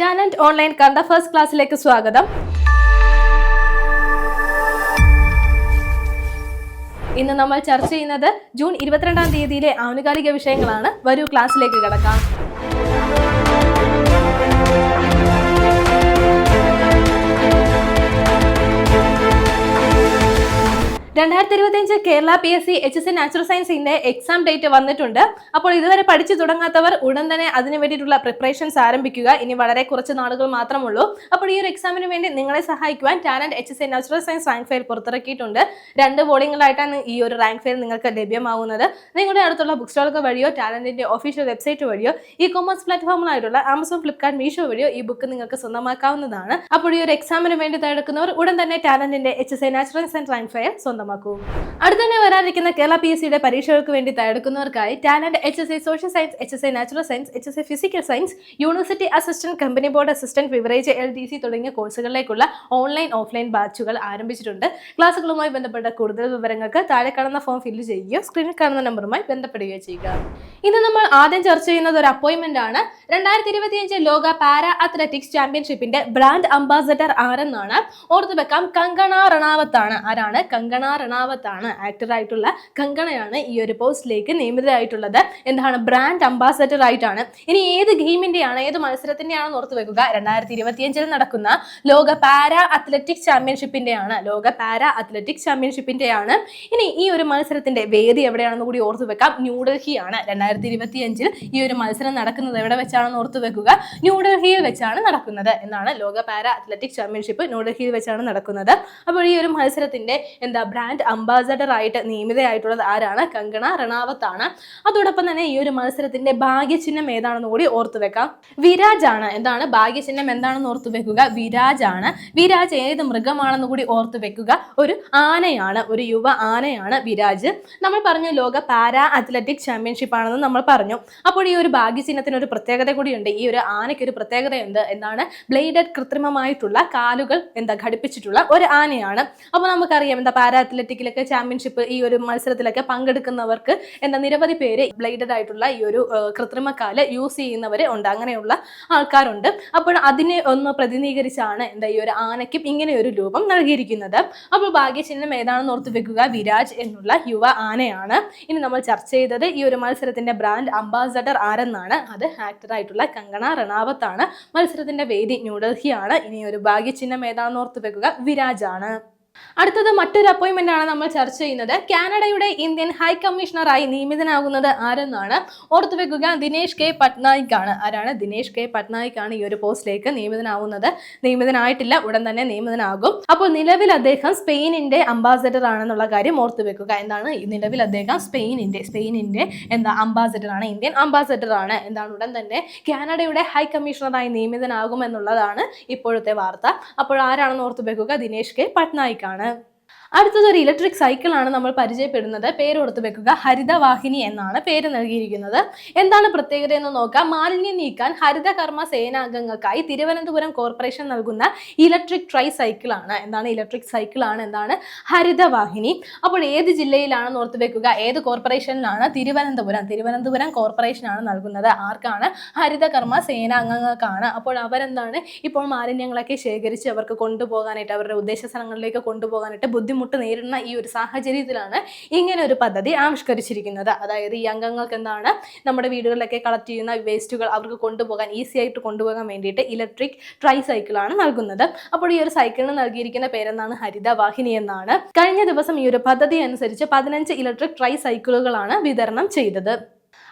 Talent online കണ്ട first ക്ലാസ്സിലേക്ക് സ്വാഗതം. ഇന്ന് നമ്മൾ ചർച്ച ചെയ്യുന്നത് ജൂൺ ഇരുപത്തിരണ്ടാം തീയതിയിലെ ആനുകാലിക വിഷയങ്ങളാണ്. വരൂ ക്ലാസ്സിലേക്ക് കിടക്കാം. രണ്ടായിരത്തി ഇരുപത്തിയഞ്ച് Kerala P S C H S C natural സയൻസിന്റെ എക്സാം ഡേറ്റ് വന്നിട്ടുണ്ട്. അപ്പോൾ ഇതുവരെ പഠിച്ചു തുടങ്ങാത്തവർ ഉടൻ തന്നെ അതിന് വേണ്ടിയിട്ടുള്ള പ്രിപ്പറേഷൻസ് ആരംഭിക്കുക. ഇനി വളരെ കുറച്ച് നാളുകൾ മാത്രമുള്ളൂ. അപ്പോൾ ഈ ഒരു എക്സാമിന് വേണ്ടി നിങ്ങളെ സഹായിക്കുവാൻ talent H S C natural science rank file പുറത്തിറക്കിയിട്ടുണ്ട്. രണ്ട് വോളിങ്ങളായിട്ടാണ് ഈ ഒരു റാങ്ക് ഫയൽ നിങ്ങൾക്ക് ലഭ്യമാകുന്നത് നിങ്ങളുടെ അടുത്തുള്ള ബുക്ക് സ്റ്റോളുകൾ വഴിയോ ടാലന്റിന്റെ ഒഫീഷ്യൽ വെബ്സൈറ്റ് വഴിയോ ഇ കൊമേഴ്സ് പ്ലാറ്റ്ഫോമിലായിട്ടുള്ള ആമസോൺ ഫ്ലിപ്കാർട്ട് മീഷോ വഴിയോ ഈ ബുക്ക് നിങ്ങൾക്ക് സ്വന്തമാക്കാവുന്നതാണ്. അപ്പോൾ ഈ ഒരു എക്സാമിന് വേണ്ടി തയ്യാറെടുക്കുന്നവർ ഉടൻ തന്നെ ടാലന്റിന്റെ H S A natural science rank file സ്വന്തമാക്കൂ. അടുത്ത തന്നെ വരാനിരിക്കുന്ന കേരള പി എസ് സിയുടെ പരീക്ഷകൾക്ക് വേണ്ടി തയ്യാറെടുക്കുന്നവർക്കായി talent H S A social science H S A natural science H S A physical science university assistant company board assistant beverage L D C തുടങ്ങിയ കോഴ്സുകളിലേക്കുള്ള online offline ബാച്ചുകൾ ആരംഭിച്ചിട്ടുണ്ട്. ക്ലാസ്സുകളുമായി ബന്ധപ്പെട്ട കൂടുതൽ വിവരങ്ങൾക്ക് താഴെ കാണുന്ന ഫോം ഫില്ല് ചെയ്യുകയോ സ്ക്രീനിൽ കാണുന്ന നമ്പറുമായി ബന്ധപ്പെടുകയോ ചെയ്യുക. ഇന്ന് നമ്മൾ ആദ്യം ചർച്ച ചെയ്യുന്നത് ഒരു അപ്പോയിന്റ്മെന്റ് ആണ്. രണ്ടായിരത്തി ഇരുപത്തിയഞ്ച് ലോക പാരാ അത്ലറ്റിക്സ് ചാമ്പ്യൻഷിപ്പിന്റെ ബ്രാൻഡ് അംബാസഡർ ആരെന്നാണ്? ഓർത്തു വെക്കാം കങ്കണ റണാവത്താണ് ആരാണ്? കങ്കണ റണാവത്താണ് ആക്ടർ ആയിട്ടുള്ള കങ്കണയാണ് ഈ ഒരു പോസ്റ്റിലേക്ക് നിയമിതരായിട്ടുള്ളത്. എന്താണ്? ബ്രാൻഡ് അംബാസഡർ ആയിട്ടാണ്. ഇനി ഏത് ഗെയിമിന്റെയാണ് ഏത് മത്സരത്തിന്റെയാണെന്ന് ഓർത്ത് വെക്കുക. രണ്ടായിരത്തി ഇരുപത്തിയഞ്ചിൽ നടക്കുന്ന ലോക പാരാ അത്ലറ്റിക് ചാമ്പ്യൻഷിപ്പിന്റെയാണ് ലോക പാരാ അത്ലറ്റിക് ചാമ്പ്യൻഷിപ്പിന്റെയാണ് ഇനി ഈ ഒരു മത്സരത്തിന്റെ വേദി എവിടെയാണെന്ന് കൂടി ഓർത്തു വെക്കാം. ന്യൂഡൽഹിയാണ് രണ്ടായിരത്തി ഇരുപത്തിയഞ്ചിൽ ഈ ഒരു മത്സരം നടക്കുന്നത് എവിടെ വെച്ചാണെന്ന് ഓർത്ത് വെക്കുക. ന്യൂഡൽഹിയിൽ വെച്ചാണ് നടക്കുന്നത്. എന്നാണ് ലോക പാരാ അത്ലറ്റിക് ചാമ്പ്യൻഷിപ്പ് ന്യൂഡൽഹിയിൽ വെച്ചാണ് നടക്കുന്നത്. അപ്പോൾ ഈ ഒരു മത്സരത്തിന്റെ എന്താ ബ്രാൻഡ് അംബാസഡർ ആയിട്ട് നിയമിതയായിട്ടുള്ളത് ആരാണ്? കങ്കണ റണാവത്ത് ആണ് അതോടൊപ്പം തന്നെ ഈ ഒരു മത്സരത്തിന്റെ ഭാഗ്യചിഹ്നം ഏതാണെന്ന് കൂടി ഓർത്തു വെക്കാം. വിരാജ് ആണ്. എന്താണ്? ഭാഗ്യചിഹ്നം എന്താണെന്ന് ഓർത്തു വെക്കുക? വിരാജ് ആണ്. വിരാജ് ഏത് മൃഗമാണെന്ന് കൂടി ഓർത്തു വെക്കുക? ഒരു ആനയാണ്. ഒരു യുവ ആനയാണ് വിരാജ്. നമ്മൾ പറഞ്ഞു ലോക പാരാ അത്ലറ്റിക് ചാമ്പ്യൻഷിപ്പ് ആണെന്ന് നമ്മൾ പറഞ്ഞു. അപ്പോൾ ഈ ഒരു ഭാഗ്യചിഹ്നത്തിന് ഒരു പ്രത്യേകത കൂടിയുണ്ട്. ഈ ഒരു ആനയ്ക്ക് ഒരു പ്രത്യേകത പ്രത്യേകതയുണ്ട്. എന്താണ്? ബ്ലേഡഡ് കൃത്രിമമായിട്ടുള്ള കാലുകൾ എന്താ ഘടിപ്പിച്ചിട്ടുള്ള ഒരു ആനയാണ്. അപ്പോൾ നമുക്കറിയാം എന്താ പാരാ അത്ലറ്റിക്കിലൊക്കെ ചാമ്പ്യൻഷിപ്പ് ഈ ഒരു മത്സരത്തിലൊക്കെ പങ്കെടുക്കുന്നവർക്ക് എന്ന നിരവധി പേര് ബ്ലേഡഡ് ആയിട്ടുള്ള ഈ ഒരു കൃത്രിമക്കാൽ കൃത്രിമ കാൽ യൂസ് ചെയ്യുന്നവർ ഉണ്ട്. അങ്ങനെയുള്ള ആൾക്കാരുണ്ട്. അപ്പോൾ അതിനെ ഒന്ന് പ്രതിനിധീകരിച്ചാണ് എന്താ ഈ ഒരു ആനയ്ക്കും ഇങ്ങനെ ഒരു രൂപം നൽകിയിരിക്കുന്നത്. അപ്പോൾ ഭാഗ്യചിഹ്നം ഏതാണെന്ന് ഓർത്ത് വെക്കുക. വിരാജ് എന്നുള്ള യുവ ആനയാണ്. ഇനി നമ്മൾ ചർച്ച ചെയ്തത് ഈ ഒരു മത്സരത്തിന്റെ ബ്രാൻഡ് അംബാസഡർ ആരെന്നാണ്. അത് ആക്ടർ ആയിട്ടുള്ള കങ്കണ റണാവത്താണ് മത്സരത്തിന്റെ വേദി ന്യൂഡൽഹിയാണ്. ഇനി ഒരു ഭാഗ്യചിഹ്നം ഏതാണെന്ന് ഓർത്ത് വെക്കുക. വിരാജ് ആണ് അടുത്തത് മറ്റൊരു അപ്പോയിന്റ്മെന്റ് ആണ് നമ്മൾ ചർച്ച ചെയ്യുന്നത്. കാനഡയുടെ ഇന്ത്യൻ ഹൈ കമ്മീഷണറായി നിയമിതനാകുന്നത് ആരെന്നാണ്? ഓർത്തു വെക്കുക ദിനേഷ് കെ പട്നായിക് ആണ് ആരാണ്? ദിനേഷ് കെ പട്നായിക് ആണ് ഈ ഒരു പോസ്റ്റിലേക്ക് നിയമിതനാവുന്നത്. നിയമിതനായിട്ടില്ല ഉടൻ തന്നെ നിയമിതനാകും. അപ്പോൾ നിലവിൽ അദ്ദേഹം സ്പെയിനിന്റെ അംബാസഡർ ആണെന്നുള്ള കാര്യം ഓർത്തു വെക്കുക. എന്താണ്? നിലവിൽ അദ്ദേഹം സ്പെയിനിന്റെ സ്പെയിനിന്റെ എന്താ അംബാസഡർ ആണ് ഇന്ത്യൻ അംബാസഡർ ആണ്. എന്താണ്? ഉടൻ തന്നെ കാനഡയുടെ ഹൈ കമ്മീഷണറായി നിയമിതനാകും എന്നുള്ളതാണ് ഇപ്പോഴത്തെ വാർത്ത. അപ്പോൾ ആരാണെന്ന് ഓർത്തു വെക്കുക? ദിനേഷ് കെ പട്നായിക് ആണ് അടുത്തത് ഒരു ഇലക്ട്രിക് സൈക്കിൾ ആണ് നമ്മൾ പരിചയപ്പെടുന്നത്. പേര് ഓർത്ത് വെക്കുക. ഹരിതവാഹിനി എന്നാണ് പേര് നൽകിയിരിക്കുന്നത്. എന്താണ് പ്രത്യേകത എന്ന് നോക്കാം. മാലിന്യം നീക്കാൻ ഹരിതകർമ്മ സേനാംഗങ്ങൾക്കായി തിരുവനന്തപുരം കോർപ്പറേഷൻ നൽകുന്ന ഇലക്ട്രിക് ട്രൈ സൈക്കിൾ ആണ് എന്താണ് ഇലക്ട്രിക് സൈക്കിൾ ആണ് എന്താണ് ഹരിതവാഹിനി. അപ്പോൾ ഏത് ജില്ലയിലാണെന്ന് ഓർത്ത് വെക്കുക. ഏത് കോർപ്പറേഷനിലാണ് തിരുവനന്തപുരം? തിരുവനന്തപുരം കോർപ്പറേഷനാണ് നൽകുന്നത്. ആർക്കാണ്? ഹരിതകർമ്മ സേനാംഗങ്ങൾക്കാണ്. അപ്പോൾ അവരെന്താണ് ഇപ്പോൾ മാലിന്യങ്ങളൊക്കെ ശേഖരിച്ച് അവർക്ക് കൊണ്ടുപോകാനായിട്ട് അവരുടെ ഉദ്ദേശ സ്ഥലങ്ങളിലേക്ക് കൊണ്ടുപോകാനായിട്ട് ബുദ്ധിമുട്ട് നേരിടുന്ന ഈ ഒരു സാഹചര്യത്തിലാണ് ഇങ്ങനെ ഒരു പദ്ധതി ആവിഷ്കരിച്ചിരിക്കുന്നത്. അതായത് ഈ അംഗങ്ങൾക്ക് എന്താണ് നമ്മുടെ വീടുകളിലൊക്കെ കളക്ട് ചെയ്യുന്ന വേസ്റ്റുകൾ അവർക്ക് കൊണ്ടുപോകാൻ ഈസി ആയിട്ട് കൊണ്ടുപോകാൻ വേണ്ടിയിട്ട് ഇലക്ട്രിക് ട്രൈ സൈക്കിളാണ് നൽകുന്നത്. അപ്പോൾ ഈ ഒരു സൈക്കിളിന് നൽകിയിരിക്കുന്ന പേരെന്താണ്? ഹരിതവാഹിനി എന്നാണ്. കഴിഞ്ഞ ദിവസം ഈ ഒരു പദ്ധതി അനുസരിച്ച് പതിനഞ്ച് ഇലക്ട്രിക് ട്രൈ സൈക്കിളുകളാണ് വിതരണം ചെയ്തത്.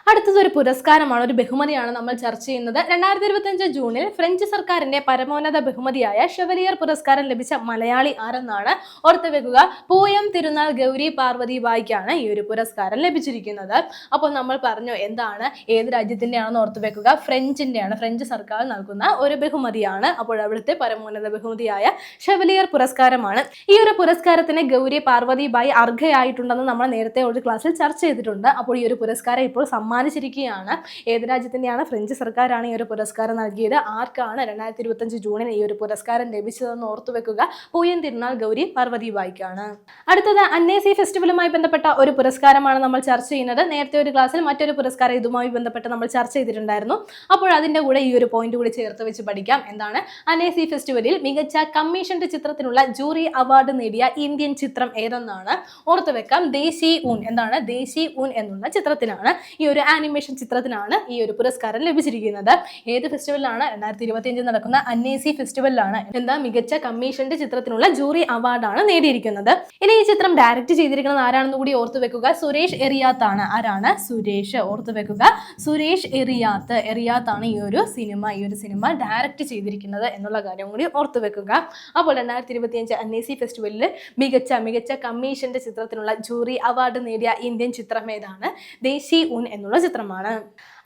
അടുത്തത് ഒരു പുരസ്കാരമാണ് ഒരു ബഹുമതിയാണ് നമ്മൾ ചർച്ച ചെയ്യുന്നത്. രണ്ടായിരത്തി ഇരുപത്തിയഞ്ച് ജൂണിൽ ഫ്രഞ്ച് സർക്കാരിന്റെ പരമോന്നത ബഹുമതിയായ ഷെവലിയർ പുരസ്കാരം ലഭിച്ച മലയാളി ആരെന്നാണ് ഓർത്ത് വെക്കുക. പൂയം തിരുനാൾ ഗൗരി പാർവതി ബായിക്കാണ് ഈ ഒരു പുരസ്കാരം ലഭിച്ചിരിക്കുന്നത്. അപ്പോൾ നമ്മൾ പറഞ്ഞു എന്താണ് ഏത് രാജ്യത്തിന്റെയാണെന്ന് ഓർത്ത് വെക്കുക. ഫ്രഞ്ചിന്റെയാണ് ഫ്രഞ്ച് സർക്കാർ നൽകുന്ന ഒരു ബഹുമതിയാണ്. അപ്പോൾ അവിടുത്തെ പരമോന്നത ബഹുമതിയായ ഷെവലിയർ പുരസ്കാരമാണ്. ഈ ഒരു പുരസ്കാരത്തിന് ഗൗരി പാർവതി ബായി അർഹയായിട്ടുണ്ടെന്ന് നമ്മൾ നേരത്തെ ഒരു ക്ലാസ്സിൽ ചർച്ച ചെയ്തിട്ടുണ്ട്. അപ്പോൾ ഈ ഒരു പുരസ്കാരം ഇപ്പോൾ സമ്മാനം സമ്മാനിച്ചിരിക്കുകയാണ്. ഏത് രാജ്യത്തിന്റെയാണ് ഫ്രഞ്ച് സർക്കാരാണ് ഈ ഒരു പുരസ്കാരം നൽകിയത്? ആർക്കാണ് രണ്ടായിരത്തി ഇരുപത്തഞ്ച് ജൂണിൽ ഈ ഒരു പുരസ്കാരം ലഭിച്ചതെന്ന് ഓർത്തു വെക്കുക. പൂയൻ തിരുനാൾ ഗൗരി പാർവതി പാർവതിബായിക്കാണ് അടുത്തത് അന്നേസി ഫെസ്റ്റിവലുമായി ബന്ധപ്പെട്ട ഒരു പുരസ്കാരമാണ് നമ്മൾ ചർച്ച ചെയ്യുന്നത്. നേരത്തെ ഒരു ക്ലാസ്സിൽ മറ്റൊരു പുരസ്കാരം ഇതുമായി ബന്ധപ്പെട്ട് നമ്മൾ ചർച്ച ചെയ്തിട്ടുണ്ടായിരുന്നു. അപ്പോൾ അതിന്റെ കൂടെ ഈ ഒരു പോയിന്റ് കൂടി ചേർത്ത് വെച്ച് പഠിക്കാം. എന്താണ്? അനേസി ഫെസ്റ്റിവലിൽ മികച്ച കമ്മീഷൻഡ് ചിത്രത്തിനുള്ള ജൂറി അവാർഡ് നേടിയ ഇന്ത്യൻ ചിത്രം ഏതെന്നാണ്? ഓർത്തു വെക്കാം. ദേശി ഊൻ എന്താണ്? ദേശി ഊൻ എന്നുള്ള ചിത്രത്തിനാണ് ഈ ഒരു ആനിമേഷൻ ചിത്രത്തിനാണ് ഈ ഒരു പുരസ്കാരം ലഭിച്ചിരിക്കുന്നത്. ഏത് ഫെസ്റ്റിവലിലാണ് രണ്ടായിരത്തി ഇരുപത്തിയഞ്ചിൽ നടക്കുന്ന അന്നേസി ഫെസ്റ്റിവലിലാണ് എന്താ മികച്ച കമ്മീഷന്റെ ചിത്രത്തിനുള്ള ജൂറി അവാർഡാണ് നേടിയിരിക്കുന്നത്. ഇനി ഈ ചിത്രം ഡയറക്റ്റ് ചെയ്തിരിക്കുന്നത് ആരാണെന്ന് കൂടി ഓർത്തു വെക്കുക. സുരേഷ് എറിയാത്താണ്. ആരാണ്? സുരേഷ്. ഓർത്തു വെക്കുക. സുരേഷ് എറിയാത്ത്. എറിയാത്താണ് ഈ ഒരു സിനിമ. ഈ ഒരു സിനിമ ഡയറക്റ്റ് ചെയ്തിരിക്കുന്നത് എന്നുള്ള കാര്യം കൂടി ഓർത്തു വെക്കുക. അപ്പോൾ രണ്ടായിരത്തി ഇരുപത്തിയഞ്ച് അന്നേസി ഫെസ്റ്റിവലിൽ മികച്ച മികച്ച കമ്മീഷന്റെ ചിത്രത്തിനുള്ള ജൂറി അവാർഡ് നേടിയ ഇന്ത്യൻ ചിത്രം ഏതാണ്? ദേശി ഉൻ എന്നുള്ള ചിത്രമാണ്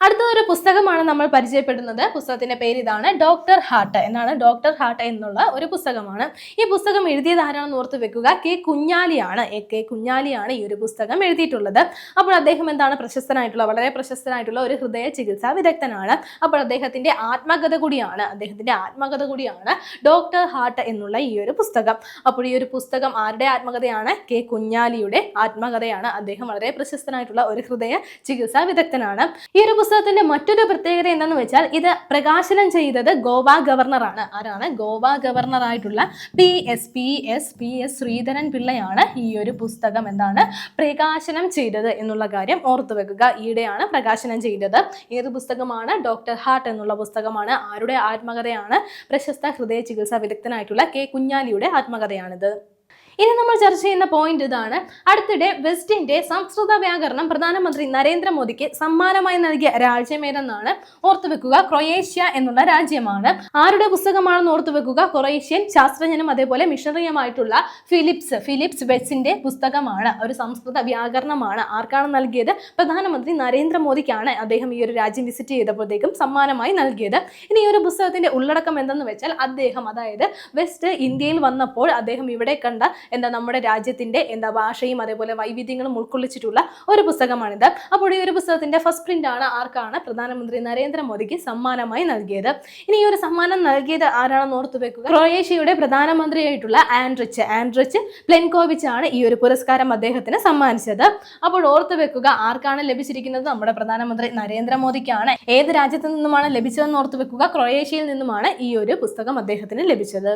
അടുത്ത ഒരു പുസ്തകമാണ് നമ്മൾ പരിചയപ്പെടുന്നത്. പുസ്തകത്തിന്റെ പേര് ഇതാണ് ഡോക്ടർ ഹാർട്ട് എന്നാണ് ഡോക്ടർ ഹാർട്ട് എന്നുള്ള ഒരു പുസ്തകമാണ്. ഈ പുസ്തകം എഴുതിയത് ആരാണെന്ന് ഓർത്ത് വെക്കുക. കെ കുഞ്ഞാലിയാണ്. എ കെ കുഞ്ഞാലിയാണ് ഈ ഒരു പുസ്തകം എഴുതിയിട്ടുള്ളത്. അപ്പോൾ അദ്ദേഹം എന്താണ് പ്രശസ്തനായിട്ടുള്ള വളരെ പ്രശസ്തനായിട്ടുള്ള ഒരു ഹൃദയ ചികിത്സാ വിദഗ്ധനാണ്. അപ്പോൾ അദ്ദേഹത്തിന്റെ ആത്മകഥ കൂടിയാണ് അദ്ദേഹത്തിന്റെ ആത്മകഥ കൂടിയാണ് ഡോക്ടർ ഹാർട്ട് എന്നുള്ള ഈ ഒരു പുസ്തകം. അപ്പോൾ ഈ ഒരു പുസ്തകം ആരുടെ ആത്മകഥയാണ്? കെ കുഞ്ഞാലിയുടെ ആത്മകഥയാണ്. അദ്ദേഹം വളരെ പ്രശസ്തനായിട്ടുള്ള ഒരു ഹൃദയ ചികിത്സാ വിദഗ്ധനാണ്. ഈ ഒരു പുസ്തകത്തിന്റെ മറ്റൊരു പ്രത്യേകത എന്തെന്ന് വെച്ചാൽ ഇത് പ്രകാശനം ചെയ്തത് ഗോവ ഗവർണറാണ്. ആരാണ്? Goa ഗവർണറായിട്ടുള്ള P S P S P S Sreedharan പിള്ളയാണ് ഈ ഒരു പുസ്തകം എന്താണ് പ്രകാശനം ചെയ്തത് എന്നുള്ള കാര്യം ഓർത്തു വെക്കുക. ഈയിടെയാണ് പ്രകാശനം ചെയ്തത്. ഏത് പുസ്തകമാണ്? ഡോക്ടർ ഹാർട്ട് എന്നുള്ള പുസ്തകമാണ്. ആരുടെ ആത്മകഥയാണ്? പ്രശസ്ത ഹൃദയ ചികിത്സാ വിദഗ്ധനായിട്ടുള്ള കെ കുഞ്ഞാലിയുടെ ആത്മകഥയാണിത്. ഇനി നമ്മൾ ചർച്ച ചെയ്യുന്ന പോയിന്റ് ഇതാണ്. അടുത്തിടെ വെസ്റ്റിന്റെ സംസ്കൃത വ്യാകരണം പ്രധാനമന്ത്രി നരേന്ദ്രമോദിക്ക് സമ്മാനമായി നൽകിയ രാജ്യമേതെന്നാണ് ഓർത്തുവെക്കുക ക്രൊയേഷ്യ എന്നുള്ള രാജ്യമാണ്. ആരുടെ പുസ്തകമാണെന്ന് ഓർത്തുവെക്കുക ക്രൊയേഷ്യൻ ശാസ്ത്രജ്ഞനും അതേപോലെ മിഷണറിയുമായിട്ടുള്ള ഫിലിപ്സ് ഫിലിപ്സ് വെറ്റ്സിന്റെ പുസ്തകമാണ്. ഒരു സംസ്കൃത വ്യാകരണമാണ്. ആർക്കാണ് നൽകിയത്? പ്രധാനമന്ത്രി നരേന്ദ്രമോദിക്കാണ് അദ്ദേഹം ഈ ഒരു രാജ്യം വിസിറ്റ് ചെയ്തപ്പോഴത്തേക്കും സമ്മാനമായി നൽകിയത്. ഇനി ഈ ഒരു പുസ്തകത്തിന്റെ ഉള്ളടക്കം എന്തെന്ന് വെച്ചാൽ അദ്ദേഹം അതായത് വെസ്റ്റ് ഇന്ത്യയിൽ വന്നപ്പോൾ അദ്ദേഹം ഇവിടെ കണ്ട എന്താ നമ്മുടെ രാജ്യത്തിന്റെ എന്താ ഭാഷയും അതേപോലെ വൈവിധ്യങ്ങളും ഉൾക്കൊള്ളിച്ചിട്ടുള്ള ഒരു പുസ്തകമാണിത്. അപ്പോൾ ഈ ഒരു പുസ്തകത്തിന്റെ ഫസ്റ്റ് പ്രിന്റ് ആണ് ആർക്കാണ് പ്രധാനമന്ത്രി നരേന്ദ്രമോദിക്ക് സമ്മാനമായി നൽകിയത്. ഇനി ഈ ഒരു സമ്മാനം നൽകിയത് ആരാണെന്ന് ഓർത്തു വെക്കുക. ക്രൊയേഷ്യയുടെ പ്രധാനമന്ത്രിയായിട്ടുള്ള ആൻഡ്രിച്ച്. ആൻഡ്രിച്ച് പ്ലെൻകോവിച്ച് ആണ് ഈ ഒരു പുരസ്കാരം അദ്ദേഹത്തിന് സമ്മാനിച്ചത്. അപ്പോൾ ഓർത്തു വെക്കുക ആർക്കാണ് ലഭിച്ചിരിക്കുന്നത്? നമ്മുടെ പ്രധാനമന്ത്രി നരേന്ദ്രമോദിക്കാണ്. ഏത് രാജ്യത്തു നിന്നുമാണ് ലഭിച്ചതെന്ന് ഓർത്തു വെക്കുക? ക്രൊയേഷ്യയിൽ നിന്നുമാണ് ഈ ഒരു പുസ്തകം അദ്ദേഹത്തിന് ലഭിച്ചത്.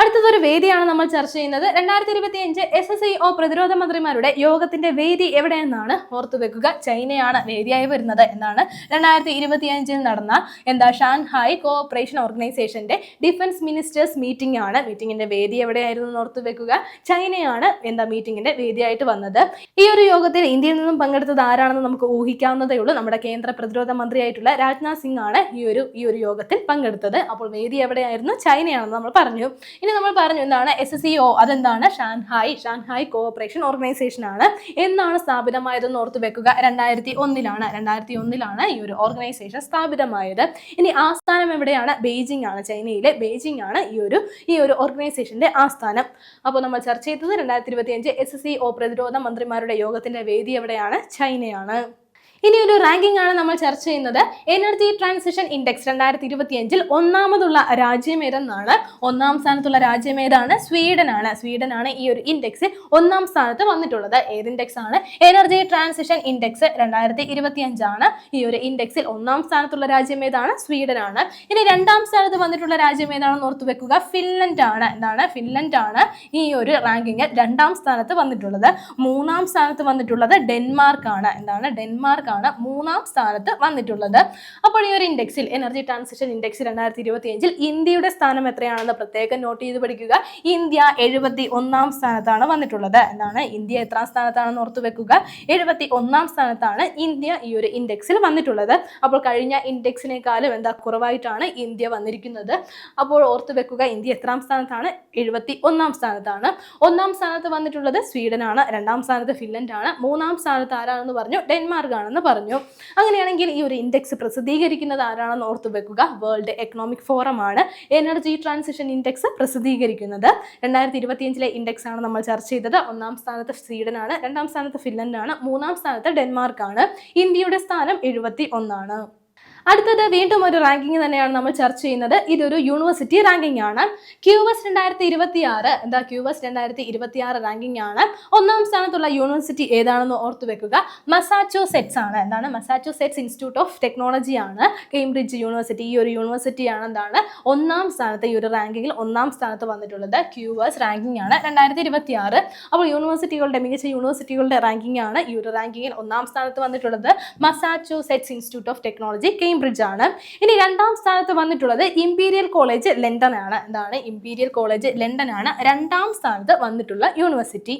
അടുത്തതൊരു വേദിയാണ് നമ്മൾ ചർച്ച ചെയ്യുന്നത്. രണ്ടായിരത്തി ഇരുപത്തി അഞ്ച് എസ് എസ് ഐ ഒ പ്രതിരോധ മന്ത്രിമാരുടെ യോഗത്തിന്റെ വേദി എവിടെയെന്നാണ് ഓർത്തു വെക്കുക. ചൈനയാണ് വേദിയായി വരുന്നത് എന്നാണ് രണ്ടായിരത്തി ഇരുപത്തി അഞ്ചിൽ നടന്ന എന്താ ഷാൻഹായ് കോഓപ്പറേഷൻ ഓർഗനൈസേഷന്റെ ഡിഫൻസ് മിനിസ്റ്റേഴ്സ് മീറ്റിംഗ് ആണ്. മീറ്റിംഗിന്റെ വേദി എവിടെയായിരുന്നു എന്ന് ഓർത്തു വെക്കുക. ചൈനയാണ് എന്താ മീറ്റിംഗിന്റെ വേദിയായിട്ട് വന്നത്. ഈ ഒരു യോഗത്തിൽ ഇന്ത്യയിൽ നിന്നും പങ്കെടുത്തത് ആരാണെന്ന് നമുക്ക് ഊഹിക്കാവുന്നതേ ഉള്ളൂ. നമ്മുടെ കേന്ദ്ര പ്രതിരോധ മന്ത്രിയായിട്ടുള്ള രാജ്നാഥ് സിംഗ് ആണ് ഈ ഒരു ഈ ഒരു യോഗത്തിൽ പങ്കെടുത്തത്. അപ്പോൾ വേദി എവിടെയായിരുന്നു? ചൈനയാണെന്ന് നമ്മൾ പറഞ്ഞു. ഇനി നമ്മൾ പറഞ്ഞു എന്താണ് എസ് എസ് സി ഒ അതെന്താണ്? ഷാൻഹായ് ഷാൻഹായ് കോഓപ്പറേഷൻ ഓർഗനൈസേഷൻ ആണ്. എന്നാണ് സ്ഥാപിതമായതെന്ന് ഓർത്ത് വെക്കുക. രണ്ടായിരത്തി ഒന്നിലാണ് രണ്ടായിരത്തി ഒന്നിലാണ് ഈ ഒരു ഓർഗനൈസേഷൻ സ്ഥാപിതമായത്. ഇനി ആസ്ഥാനം എവിടെയാണ്? ബെയ്ജിംഗ് ആണ്. ചൈനയിലെ ബെയ്ജിംഗ് ആണ് ഈ ഒരു ഈ ഒരു ഓർഗനൈസേഷന്റെ ആസ്ഥാനം. അപ്പോൾ നമ്മൾ ചർച്ച ചെയ്തത് രണ്ടായിരത്തി ഇരുപത്തി അഞ്ച് എസ് എസ് സി ഒ പ്രതിരോധ മന്ത്രിമാരുടെ യോഗത്തിന്റെ വേദി എവിടെയാണ്? ചൈനയാണ്. ഇനി ഒരു റാങ്കിംഗ് ആണ് നമ്മൾ ചർച്ച ചെയ്യുന്നത്. എനർജി ട്രാൻസിഷൻ ഇൻഡെക്സ് രണ്ടായിരത്തി ഇരുപത്തിയഞ്ചിൽ ഒന്നാമതുള്ള രാജ്യം ഏതെന്നാണ്? ഒന്നാം സ്ഥാനത്തുള്ള രാജ്യം ഏതാണ്? സ്വീഡൻ ആണ്. ഈ ഒരു ഇൻഡെക്സ് ഒന്നാം സ്ഥാനത്ത് വന്നിട്ടുള്ളത്. ഏത് ഇൻഡെക്സ് ആണ്? എനർജി ട്രാൻസിഷൻ ഇൻഡെക്സ് രണ്ടായിരത്തി ഇരുപത്തി അഞ്ചാണ് ഈ ഒരു ഇൻഡെക്സിൽ ഒന്നാം സ്ഥാനത്തുള്ള രാജ്യം ഏതാണ്? സ്വീഡൻ ആണ്. ഇനി രണ്ടാം സ്ഥാനത്ത് വന്നിട്ടുള്ള രാജ്യം ഏതാണെന്ന് ഓർത്തു വെക്കുക? ഫിൻലൻഡ് ആണ്. എന്താണ്? ഫിൻലൻഡ് ആണ് ഈ ഒരു റാങ്കിങ്ങിൽ രണ്ടാം സ്ഥാനത്ത് വന്നിട്ടുള്ളത്. മൂന്നാം സ്ഥാനത്ത് വന്നിട്ടുള്ളത് ഡെൻമാർക്ക് ആണ്. എന്താണ്? ഡെൻമാർക്ക് ആണ് മൂന്നാം സ്ഥാനത്ത് വന്നിട്ടുള്ളത്. അപ്പോൾ ഈ ഒരു ഇൻഡെക്സിൽ എനർജി ട്രാൻസിഷൻ ഇൻഡെക്സ് രണ്ടായിരത്തി ഇരുപത്തി അഞ്ചിൽ ഇന്ത്യയുടെ സ്ഥാനം എത്രയാണെന്ന് പ്രത്യേകം നോട്ട് ചെയ്ത് പഠിക്കുക. ഇന്ത്യ എഴുപത്തി ഒന്നാം സ്ഥാനത്താണ് വന്നിട്ടുള്ളത്. എന്താണ് ഇന്ത്യ എത്രാം സ്ഥാനത്താണെന്ന് ഓർത്തു വെക്കുക. എഴുപത്തി ഒന്നാം സ്ഥാനത്താണ് ഇന്ത്യ ഈ ഒരു ഇൻഡെക്സിൽ വന്നിട്ടുള്ളത്. അപ്പോൾ കഴിഞ്ഞ ഇൻഡെക്സിനേക്കാളും എന്താ കുറവായിട്ടാണ് ഇന്ത്യ വന്നിരിക്കുന്നത്. അപ്പോൾ ഓർത്തു വെക്കുക ഇന്ത്യ എത്രാം സ്ഥാനത്താണ്? എഴുപത്തി ഒന്നാം സ്ഥാനത്താണ്. ഒന്നാം സ്ഥാനത്ത് വന്നിട്ടുള്ളത് സ്വീഡനാണ്. രണ്ടാം സ്ഥാനത്ത് ഫിൻലൻഡ് ആണ് മൂന്നാം സ്ഥാനത്ത് ആരാണെന്ന് പറഞ്ഞു? ഡെൻമാർക്ക് ആണെന്ന് പറഞ്ഞു. അങ്ങനെയാണെങ്കിൽ ഈ ഒരു ഇൻഡെക്സ് പ്രസിദ്ധീകരിക്കുന്നത് ആരാണെന്ന് ഓർത്തു വെക്കുക? വേൾഡ് എക്കണോമിക് ഫോറം ആണ്. എനർജി ട്രാൻസിഷൻ ഇൻഡെക്സ് പ്രസിദ്ധീകരിക്കുന്നത്. രണ്ടായിരത്തി ഇരുപത്തിയഞ്ചിലെ ഇൻഡെക്സ് ആണ് നമ്മൾ ചർച്ച ചെയ്തത്. ഒന്നാം സ്ഥാനത്ത് സ്വീഡൻ ആണ് രണ്ടാം സ്ഥാനത്ത് ഫിൻലൻഡ് ആണ് മൂന്നാം സ്ഥാനത്ത് ഡെൻമാർക്ക് ആണ് ഇന്ത്യയുടെ സ്ഥാനം എഴുപത്തി ഒന്നാണ് അടുത്തത് വീണ്ടും ഒരു റാങ്കിങ് തന്നെയാണ് നമ്മൾ ചർച്ച ചെയ്യുന്നത്. ഇതൊരു യൂണിവേഴ്സിറ്റി റാങ്കിങ് ആണ്. ക്യു രണ്ടായിരത്തി ഇരുപത്തി ആറ് എന്താ ക്യു രണ്ടായിരത്തി ഇരുപത്തി ആറ് റാങ്കിങ് ആണ്. ഒന്നാം സ്ഥാനത്തുള്ള യൂണിവേഴ്സിറ്റി ഏതാണെന്ന് ഓർത്തു വെക്കുക. മസാച്ചോസെറ്റ്സ് ആണ്. എന്താണ്? മസാച്ചോസെറ്റ്സ് ഇൻസ്റ്റിറ്റ്യൂട്ട് ഓഫ് ടെക്നോളജി ആണ്. കേംബ്രിഡ്ജ് യൂണിവേഴ്സിറ്റി ഈ ഒരു യൂണിവേഴ്സിറ്റി ആണ് എന്താണ്? ഒന്നാം സ്ഥാനത്ത് ഈ ഒരു റാങ്കിങ്ങിൽ ഒന്നാം സ്ഥാനത്ത് വന്നിട്ടുള്ളത് ക്യു റാങ്കിങ് ആണ് രണ്ടായിരത്തി ഇരുപത്തി ആറ് അപ്പോൾ യൂണിവേഴ്സിറ്റികളുടെ മികച്ച യൂണിവേഴ്സിറ്റികളുടെ റാങ്കിങ് ആണ് ഈ ഒരു റാങ്കിങ്ങിൽ ഒന്നാം സ്ഥാനത്ത് വന്നിട്ടുള്ളത്. Massachusetts institute of technology Cambridge ആണ് ഇനി രണ്ടാം സ്ഥാനത്ത് വന്നിട്ടുള്ളത് ഇംപീരിയൽ കോളേജ് ലണ്ടൻ ആണ് എന്താണ്? ഇംപീരിയൽ കോളേജ് ലണ്ടൻ ആണ് രണ്ടാം സ്ഥാനത്ത് വന്നിട്ടുള്ള യൂണിവേഴ്സിറ്റി.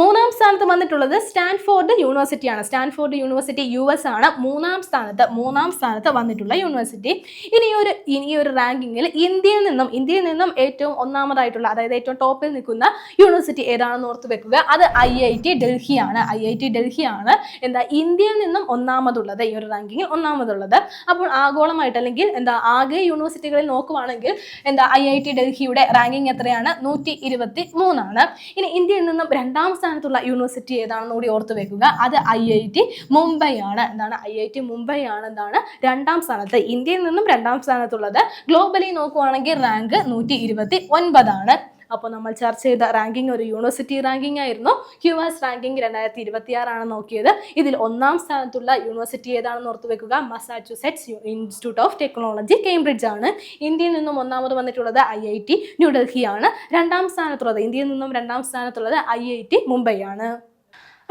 മൂന്നാം സ്ഥാനത്ത് വന്നിട്ടുള്ളത് സ്റ്റാൻഫോർഡ് യൂണിവേഴ്സിറ്റിയാണ്. സ്റ്റാൻഫോർഡ് യൂണിവേഴ്സിറ്റി യു എസ് ആണ്. മൂന്നാം സ്ഥാനത്ത് മൂന്നാം സ്ഥാനത്ത് വന്നിട്ടുള്ള യൂണിവേഴ്സിറ്റി. ഇനി ഒരു ഇനി ഒരു റാങ്കിങ്ങിൽ ഇന്ത്യയിൽ നിന്നും ഇന്ത്യയിൽ നിന്നും ഏറ്റവും ഒന്നാമതായിട്ടുള്ള അതായത് ഏറ്റവും ടോപ്പിൽ നിൽക്കുന്ന യൂണിവേഴ്സിറ്റി ഏതാണെന്ന് ഓർത്ത് വെക്കുക. അത് ഐ ഐ ടി ഡൽഹിയാണ്. ഐ ഐ ടി ഡൽഹിയാണ്. എന്താ ഇന്ത്യയിൽ നിന്നും ഒന്നാമതുള്ളത് ഈ ഒരു റാങ്കിങ്ങിൽ ഒന്നാമതുള്ളത്. അപ്പോൾ ആഗോളമായിട്ട് അല്ലെങ്കിൽ എന്താ ആകെ യൂണിവേഴ്സിറ്റികളിൽ നോക്കുവാണെങ്കിൽ എന്താ ഐ ഐ ടി ഡൽഹിയുടെ റാങ്കിങ് എത്രയാണ്? നൂറ്റി ഇരുപത്തി മൂന്നാണ്. ഇനി ഇന്ത്യയിൽ നിന്നും രണ്ടാം സ്ഥാനത്തുള്ള യൂണിവേഴ്സിറ്റി ഏതാണെന്ന് കൂടി ഓർത്ത് വെക്കുക. അത് ഐ ഐ ടി മുംബൈ ആണ്. എന്താണ്? ഐ ഐ ടി മുംബൈ ആണ്. എന്താണ്? രണ്ടാം സ്ഥാനത്ത്. ഇന്ത്യയിൽ നിന്നും രണ്ടാം സ്ഥാനത്തുള്ളത് ഗ്ലോബലി നോക്കുവാണെങ്കിൽ റാങ്ക് നൂറ്റി ഇരുപത്തി ഒൻപതാണ്. അപ്പോൾ നമ്മൾ ചർച്ച ചെയ്ത റാങ്കിങ് ഒരു യൂണിവേഴ്സിറ്റി റാങ്കിങ് ആയിരുന്നു. ക്യൂവാസ് റാങ്കിങ് രണ്ടായിരത്തി ഇരുപത്തി ആറാണ് നോക്കിയത്. ഇതിൽ ഒന്നാം സ്ഥാനത്തുള്ള യൂണിവേഴ്സിറ്റി ഏതാണെന്ന് ഓർത്ത് വെക്കുക? Massachusetts institute of technology Cambridge ആണ്. ഇന്ത്യയിൽ നിന്നും ഒന്നാമത് വന്നിട്ടുള്ളത് ഐ ഐ ടി ന്യൂഡൽഹിയാണ് രണ്ടാം സ്ഥാനത്തുള്ളത് ഇന്ത്യയിൽ നിന്നും രണ്ടാം സ്ഥാനത്തുള്ളത് ഐ ഐ ടി മുംബൈ ആണ്.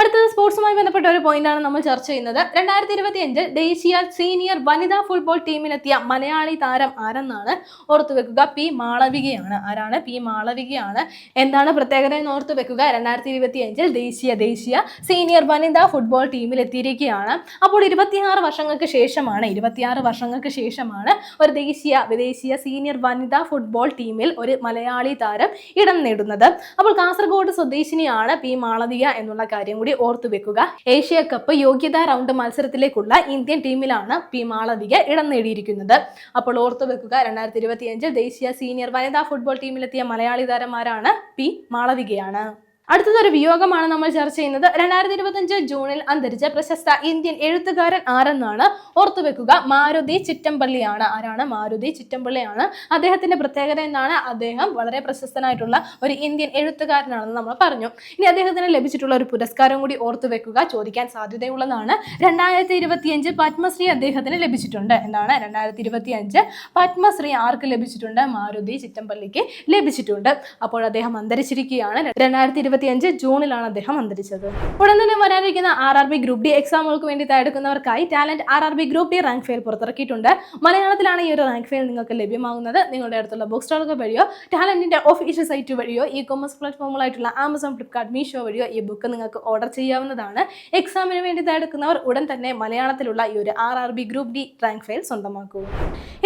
അടുത്തത് സ്പോർട്സുമായി ബന്ധപ്പെട്ട ഒരു പോയിന്റാണ് നമ്മൾ ചർച്ച ചെയ്യുന്നത്. രണ്ടായിരത്തി ഇരുപത്തി അഞ്ചിൽ ദേശീയ സീനിയർ വനിതാ ഫുട്ബോൾ ടീമിലെത്തിയ മലയാളി താരം ആരെന്നാണ് ഓർത്തു വെക്കുക? പി മാളവികയാണ്. ആരാണ്? പി മാളവികയാണ്. എന്താണ് പ്രത്യേകത എന്ന് ഓർത്തു വെക്കുക? രണ്ടായിരത്തി ഇരുപത്തി അഞ്ചിൽ ദേശീയ ദേശീയ സീനിയർ വനിതാ ഫുട്ബോൾ ടീമിലെത്തിയിരിക്കുകയാണ് അപ്പോൾ ഇരുപത്തിയാറ് വർഷങ്ങൾക്ക് ശേഷമാണ് ഇരുപത്തിയാറ് വർഷങ്ങൾക്ക് ശേഷമാണ് ഒരു ദേശീയ വിദേശീയ സീനിയർ വനിതാ ഫുട്ബോൾ ടീമിൽ ഒരു മലയാളി താരം ഇടം നേടുന്നത്. അപ്പോൾ കാസർഗോഡ് സ്വദേശിനിയാണ് പി മാളവിക എന്നുള്ള കാര്യം കൂടി ഓർത്തു വെക്കുക. ഏഷ്യ കപ്പ് യോഗ്യതാ റൗണ്ട് മത്സരത്തിലേക്കുള്ള ഇന്ത്യൻ ടീമിലാണ് പി മാളവിക ഇടം നേടിയിരിക്കുന്നത്. അപ്പോൾ ഓർത്തു വെക്കുക രണ്ടായിരത്തി ഇരുപത്തിയഞ്ചിൽ ദേശീയ സീനിയർ വനിതാ ഫുട്ബോൾ ടീമിലെത്തിയ മലയാളി താരന്മാരാണ് പി മാളവികയാണ് അടുത്തതൊരു വിയോഗമാണ് നമ്മൾ ചർച്ച ചെയ്യുന്നത്. രണ്ടായിരത്തി ഇരുപത്തഞ്ച് ജൂണിൽ അന്തരിച്ച പ്രശസ്ത ഇന്ത്യൻ എഴുത്തുകാരൻ ആരെന്നാണ് ഓർത്തുവെക്കുക മാരുതി ചിറ്റമ്പള്ളിയാണ്. ആരാണ്? മാരുതി ചിറ്റമ്പള്ളിയാണ്. അദ്ദേഹത്തിന്റെ പ്രത്യേകത എന്നാണ് അദ്ദേഹം വളരെ പ്രശസ്തനായിട്ടുള്ള ഒരു ഇന്ത്യൻ എഴുത്തുകാരനാണെന്ന് നമ്മൾ പറഞ്ഞു. ഇനി അദ്ദേഹത്തിന് ലഭിച്ചിട്ടുള്ള ഒരു പുരസ്കാരം കൂടി ഓർത്തുവെക്കുക ചോദിക്കാൻ സാധ്യതയുള്ളതാണ്. രണ്ടായിരത്തി ഇരുപത്തിയഞ്ച് പത്മശ്രീ അദ്ദേഹത്തിന് ലഭിച്ചിട്ടുണ്ട്. എന്താണ്? രണ്ടായിരത്തി ഇരുപത്തി അഞ്ച് പത്മശ്രീ ആർക്ക് ലഭിച്ചിട്ടുണ്ട്? മാരുതി ചിറ്റമ്പള്ളിക്ക് ലഭിച്ചിട്ടുണ്ട്. അപ്പോൾ അദ്ദേഹം അന്തരിച്ചിരിക്കുകയാണ്. രണ്ടായിരത്തി ഇരുപത്തിയഞ്ച് ജൂണിലാണ് അദ്ദേഹം അന്തരിച്ചത്. ഉടൻ തന്നെ വരാനിരിക്കുന്ന R R B group D എക്സാമുകൾക്ക് വേണ്ടി തയ്യാറെടുക്കുന്നവർക്കായി talent R R B group D rank file പുറത്തിറക്കിയിട്ടുണ്ട്. മലയാളത്തിലാണ് ഈ ഒരു റാങ്ക് ഫെയിൽ നിങ്ങൾക്ക് ലഭ്യമാകുന്നത്. നിങ്ങളുടെ അടുത്തുള്ള ബുക്ക് സ്റ്റാളുകൾ വഴിയോ ടാലന്റിന്റെ ഒഫീഷ്യൽ സൈറ്റ് വഴിയോ ഇ കൊമേഴ്സ് പ്ലാറ്റ്ഫോമുകളായിട്ടുള്ള ആമസോൺ ഫ്ലിപ്കാർട്ട് മീഷോ വഴിയോ ഈ ബുക്ക് നിങ്ങൾക്ക് ഓർഡർ ചെയ്യാവുന്നതാണ്. എക്സാമിന് വേണ്ടി തയ്യാറെടുക്കുന്നവർ ഉടൻ തന്നെ മലയാളത്തിലുള്ള ഈ ഒരു R R B group D rank file സ്വന്തമാക്കൂ.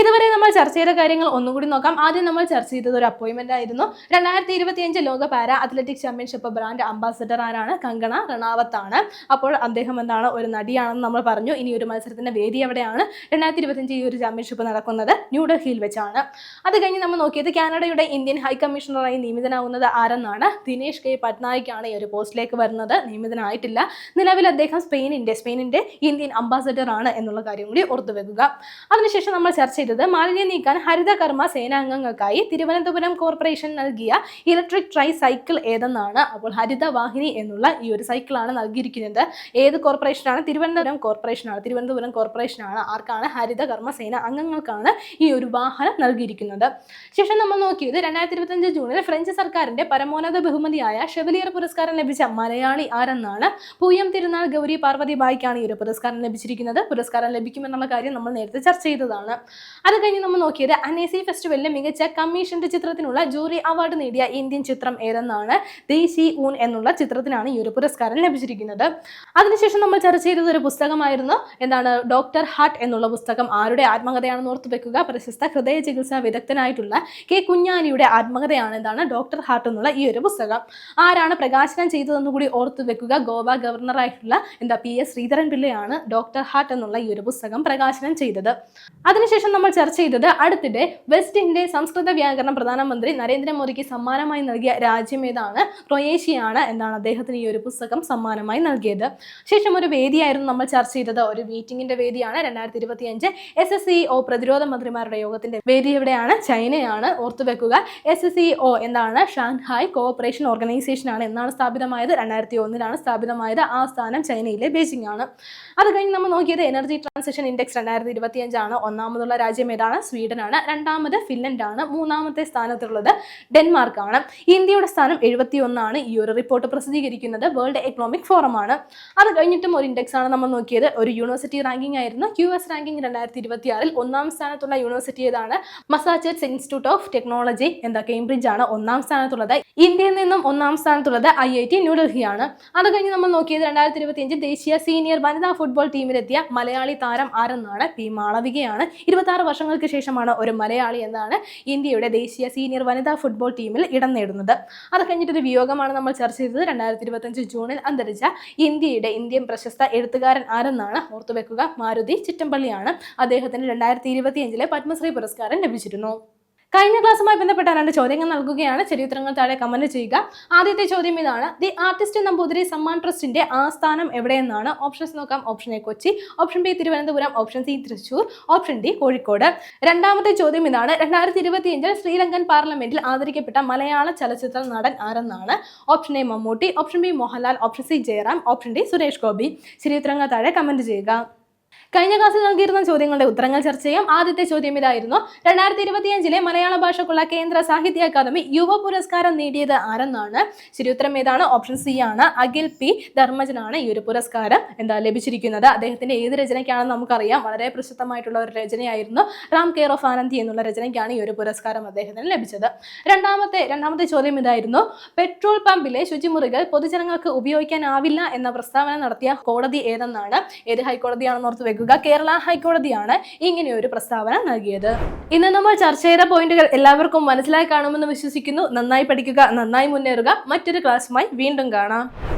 ഇതുവരെ നമ്മൾ ചർച്ച ചെയ്ത കാര്യങ്ങൾ ഒന്നുകൂടി നോക്കാം. ആദ്യം നമ്മൾ ചർച്ച ചെയ്തത് ഒരു അപ്പോയിന്റ്മെന്റ് ആയിരുന്നു. രണ്ടായിരത്തി ഇരുപത്തിയഞ്ച് ലോക para athletic championship brand ambassador ആരാണ്? കങ്കണ റണാവത്ത് ആണ് അപ്പോൾ അദ്ദേഹം എന്താണ്? ഒരു നടിയാണെന്ന് നമ്മൾ പറഞ്ഞു. ഇനി ഒരു മത്സരത്തിന്റെ വേദി എവിടെയാണ്? രണ്ടായിരത്തി ഇരുപത്തിയഞ്ച് ഈ ഒരു ചാമ്പ്യൻഷിപ്പ് നടക്കുന്നത് ന്യൂഡൽഹിയിൽ വെച്ചാണ്. അത് കഴിഞ്ഞ് നമ്മൾ നോക്കിയത് കാനഡയുടെ ഇന്ത്യൻ ഹൈ കമ്മീഷണറായി നിയമിതനാവുന്നത് ആരെന്നാണ്? ദിനേഷ് കെ. പട്നായിക് ആണ് ഈ ഒരു പോസ്റ്റിലേക്ക് വരുന്നത്. നിയമിതനായിട്ടില്ല. നിലവിൽ അദ്ദേഹം സ്പെയിനിന്റെ സ്പെയിനിന്റെ ഇന്ത്യൻ അംബാസഡർ ആണ് എന്നുള്ള കാര്യം കൂടി ഓർത്തു വെക്കുക. അതിനുശേഷം നമ്മൾ ചർച്ച ചെയ്തത് മാലിന്യം നീക്കാൻ ഹരിതകർമ്മ സേനാംഗങ്ങൾക്കായി തിരുവനന്തപുരം കോർപ്പറേഷൻ നൽകിയ ഇലക്ട്രിക് ട്രൈ സൈക്കിൾ ഏതെന്നാണ്? അപ്പോൾ ഹരിത വാഹിനി എന്നുള്ള ഈ ഒരു സൈക്കിളാണ് നൽകിയിരിക്കുന്നത്. ഏത് കോർപ്പറേഷനാണ് തിരുവനന്തപുരം കോർപ്പറേഷനാണ് തിരുവനന്തപുരം കോർപ്പറേഷനാണ് ആർക്കാണ്? ഹരിത കർമ്മസേന അംഗങ്ങൾക്കാണ് ഈ ഒരു വാഹനം നൽകിയിരിക്കുന്നത്. ശേഷം നമ്മൾ നോക്കിയത് രണ്ടായിരത്തി ഇരുപത്തഞ്ച് ജൂണിൽ ഫ്രഞ്ച് സർക്കാരിന്റെ പരമോന്നത ബഹുമതിയായ ഷെവലിയർ പുരസ്കാരം ലഭിച്ച മലയാളി ആരെന്നാണ് പൂയം തിരുനാൾ ഗൗരി പാർവതി ബായിക്കാണ് ഈ ഒരു പുരസ്കാരം ലഭിച്ചിരിക്കുന്നത്. പുരസ്കാരം ലഭിക്കുമെന്നുള്ള കാര്യം നമ്മൾ നേരത്തെ ചർച്ച ചെയ്തതാണ്. അത് കഴിഞ്ഞ് നമ്മൾ നോക്കിയത് അനേസി ഫെസ്റ്റിവലിലെ മികച്ച കമ്മീഷന്റെ ചിത്രത്തിനുള്ള ജൂറി അവാർഡ് നേടിയ ഇന്ത്യൻ ചിത്രം ഏതെന്നാണ്? ദേശീയ സി ഊൻ എന്നുള്ള ചിത്രത്തിനാണ് ഈ ഒരു പുരസ്കാരം ലഭിച്ചിരിക്കുന്നത്. അതിനുശേഷം നമ്മൾ ചർച്ച ചെയ്തത് ഒരു പുസ്തകമായിരുന്നു. എന്താണ് ഡോക്ടർ ഹാർട്ട് എന്നുള്ള പുസ്തകം. ആരുടെ ആത്മകഥയാണെന്ന് ഓർത്തു വെക്കുക. പ്രശസ്ത ഹൃദയ ചികിത്സാ വിദഗ്ധനായിട്ടുള്ള കെ കുഞ്ഞാലിയുടെ ആത്മകഥയാണ് എന്താണ് ഡോക്ടർ ഹാർട്ട് എന്നുള്ള ഈ ഒരു പുസ്തകം. ആരാണ് പ്രകാശനം ചെയ്തതെന്ന് കൂടി ഓർത്തു വെക്കുക. ഗോവ ഗവർണറായിട്ടുള്ള എന്താ പി എസ് ശ്രീധരൻ പിള്ളയാണ് ഡോക്ടർ ഹാർട്ട് എന്നുള്ള ഈ ഒരു പുസ്തകം പ്രകാശനം ചെയ്തത്. അതിനുശേഷം നമ്മൾ ചർച്ച ചെയ്തത് അടുത്തിടെ വെസ്റ്റ് ഇന്ത്യ സംസ്കൃത വ്യാകരണം പ്രധാനമന്ത്രി നരേന്ദ്രമോദിക്ക് സമ്മാനമായി നൽകിയ രാജ്യം ഏതാണ്? ക്രൊയേഷ്യയാണ് എന്നാണ് അദ്ദേഹത്തിന് ഈ ഒരു പുസ്തകം സമ്മാനമായി നൽകിയത്. ശേഷം ഒരു വേദിയായിരുന്നു നമ്മൾ ചർച്ച ചെയ്തത്. ഒരു മീറ്റിംഗിന്റെ വേദിയാണ് രണ്ടായിരത്തി ഇരുപത്തി അഞ്ച് എസ് എസ് സി ഒ പ്രതിരോധ മന്ത്രിമാരുടെ യോഗത്തിന്റെ വേദി എവിടെയാണ്? ചൈനയാണ്. ഓർത്തുവെക്കുക എസ് എസ് സി ഒ എന്താണ്? ഷാങ്ഹായ് കോഓപ്പറേഷൻ ഓർഗനൈസേഷൻ ആണ് എന്നാണ് സ്ഥാപിതമായത്. രണ്ടായിരത്തി ഒന്നിലാണ് സ്ഥാപിതമായത്. ആ സ്ഥാനം ചൈനയിലെ ബീജിംഗ് ആണ് അത് കഴിഞ്ഞ് നമ്മൾ നോക്കിയത് എനർജി ട്രാൻസിഷൻ ഇൻഡെക്സ് രണ്ടായിരത്തി ഇരുപത്തി അഞ്ചാണ് ഒന്നാമതുള്ള രാജ്യം ഏതാണ്? സ്വീഡൻ ആണ് രണ്ടാമത് ഫിൻലൻഡ് ആണ് മൂന്നാമത്തെ സ്ഥാനത്തുള്ളത് ഡെൻമാർക്ക് ആണ് ഇന്ത്യയുടെ സ്ഥാനം എഴുപത്തി ഒന്നാണ് ഈ ഒരു റിപ്പോർട്ട് പ്രസിദ്ധീകരിക്കുന്നത് വേൾഡ് എക്കണോമിക് ആണ്. അത് കഴിഞ്ഞിട്ടും ഒരു ഇൻഡെക്സ് ആണ് നമ്മൾ നോക്കിയത്. ഒരു യൂണിവേഴ്സിറ്റി റാങ്കിംഗ് ആയിരുന്നു. ക്യു എസ് റാങ്കിംഗ് രണ്ടായിരത്തി ഇരുപത്തി ആറിൽ ഒന്നാം സ്ഥാനത്തുള്ള യൂണിവേഴ്സിറ്റി ഏതാണ്? മസാച്ചുസെറ്റ്സ് ഇൻസ്റ്റിറ്റ്യൂട്ട് ഓഫ് ടെക്നോളജി എന്താ കേംബ്രിഡ്ജ് ആണ്. ഒന്നാം സ്ഥാനത്തുള്ളത്. ഇന്ത്യയിൽ നിന്നും ഒന്നാം സ്ഥാനത്തുള്ളത് ഐ ഐ ടി ന്യൂഡൽഹിയാണ് അത് കഴിഞ്ഞ് നമ്മൾ നോക്കിയത് രണ്ടായിരത്തി ഇരുപത്തി അഞ്ച് ദേശീയ സീനിയർ വനിതാ ഫുട്ബോൾ ടീമിലെത്തിയ മലയാളി താരം ആരെന്നാണ്? പി മാളവികയാണ്. ഇരുപത്തി ആറ് വർഷങ്ങൾക്ക് ശേഷമാണ് ഒരു മലയാളി എന്നാണ് ഇന്ത്യയുടെ ദേശീയ സീനിയർ വനിതാ ഫുട്ബോൾ ടീമിൽ ഇടം നേടുന്നത്. അത് കഴിഞ്ഞിട്ടൊരു വിയോഗമാണ് നമ്മൾ ചർച്ച ചെയ്തത്. രണ്ടായിരത്തി ഇരുപത്തഞ്ച് ജൂണിൽ അന്തരിച്ച ഇന്ത്യയുടെ ഇന്ത്യൻ പ്രശസ്ത എഴുത്തുകാരൻ ആരെന്നാണ് ഓർത്തുവെക്കുക? മാരുതി ചിറ്റമ്പള്ളിയാണ്. അദ്ദേഹത്തിന് രണ്ടായിരത്തി ഇരുപത്തിയഞ്ചിലെ പത്മശ്രീ പുരസ്കാരം ലഭിച്ചിരുന്നു. കഴിഞ്ഞ ക്ലാസ്സുമായി ബന്ധപ്പെട്ട രണ്ട് ചോദ്യങ്ങൾ നൽകുകയാണ്. ചരിത്രങ്ങൾ താഴെ കമന്റ് ചെയ്യുക. ആദ്യത്തെ ചോദ്യം ഇതാണ്. ദി ആർട്ടിസ്റ്റ് നമ്പൂതിരി സമ്മാൻ ട്രസ്റ്റിന്റെ ആസ്ഥാനം എവിടെയെന്നാണ്? ഓപ്ഷൻസ് നോക്കാം. Option A Kochi. Option B Thiruvananthapuram. Option C Thrissur option D Kozhikode. രണ്ടാമത്തെ ചോദ്യം ഇതാണ്. രണ്ടായിരത്തി ഇരുപത്തിയഞ്ചിൽ ശ്രീലങ്കൻ പാർലമെന്റിൽ ആദരിക്കപ്പെട്ട മലയാള ചലച്ചിത്ര നടൻ ആരെന്നാണ്? Option A Mammootty. Option B Mohanlal. Option C Jayaram. Option D Suresh Gopi. ചരിത്രങ്ങൾ താഴെ കമന്റ് ചെയ്യുക. കഴിഞ്ഞ ക്ലാസ്സിൽ നൽകിയിരുന്ന ചോദ്യങ്ങളുടെ ഉത്തരങ്ങൾ ചർച്ച ചെയ്യാം. ആദ്യത്തെ ചോദ്യം ഇതായിരുന്നു. രണ്ടായിരത്തി ഇരുപത്തിയഞ്ചിലെ മലയാള ഭാഷക്കുള്ള കേന്ദ്ര സാഹിത്യ അക്കാദമി യുവ പുരസ്കാരം നേടിയത് ആരെന്നാണ്? ശരിയുത്തരം ഏതാണ്? ഓപ്ഷൻ സി ആണ്. അഖിൽ പി. ധർമ്മജനാണ് ഈ ഒരു പുരസ്കാരം എന്താ ലഭിച്ചിരിക്കുന്നത്. അദ്ദേഹത്തിന്റെ ഏത് രചനയ്ക്കാണെന്ന് നമുക്കറിയാം. വളരെ പ്രസിദ്ധമായിട്ടുള്ള ഒരു രചനയായിരുന്നു. റാം കെയർ ഓഫ് ആനന്ദി എന്നുള്ള രചനയ്ക്കാണ് ഈ ഒരു പുരസ്കാരം അദ്ദേഹത്തിന് ലഭിച്ചത്. രണ്ടാമത്തെ രണ്ടാമത്തെ ചോദ്യം ഇതായിരുന്നു. പെട്രോൾ പമ്പിലെ ശുചിമുറികൾ പൊതുജനങ്ങൾക്ക് ഉപയോഗിക്കാനാവില്ല എന്ന പ്രസ്താവന നടത്തിയ കോടതി ഏതെന്നാണ്? ഏത് ഹൈക്കോടതിയാണെന്ന് ഓർത്ത് വെക്കുക. കേരള ഹൈക്കോടതിയാണ് ഇങ്ങനെ ഒരു പ്രസ്താവന നൽകിയത്. ഇന്ന് നമ്മൾ ചർച്ച ചെയ്ത പോയിന്റുകൾ എല്ലാവർക്കും മനസ്സിലായി കാണുമെന്ന് വിശ്വസിക്കുന്നു. നന്നായി പഠിക്കുക നന്നായി മുന്നേറുക. മറ്റൊരു ക്ലാസ്സുമായി വീണ്ടും കാണാം.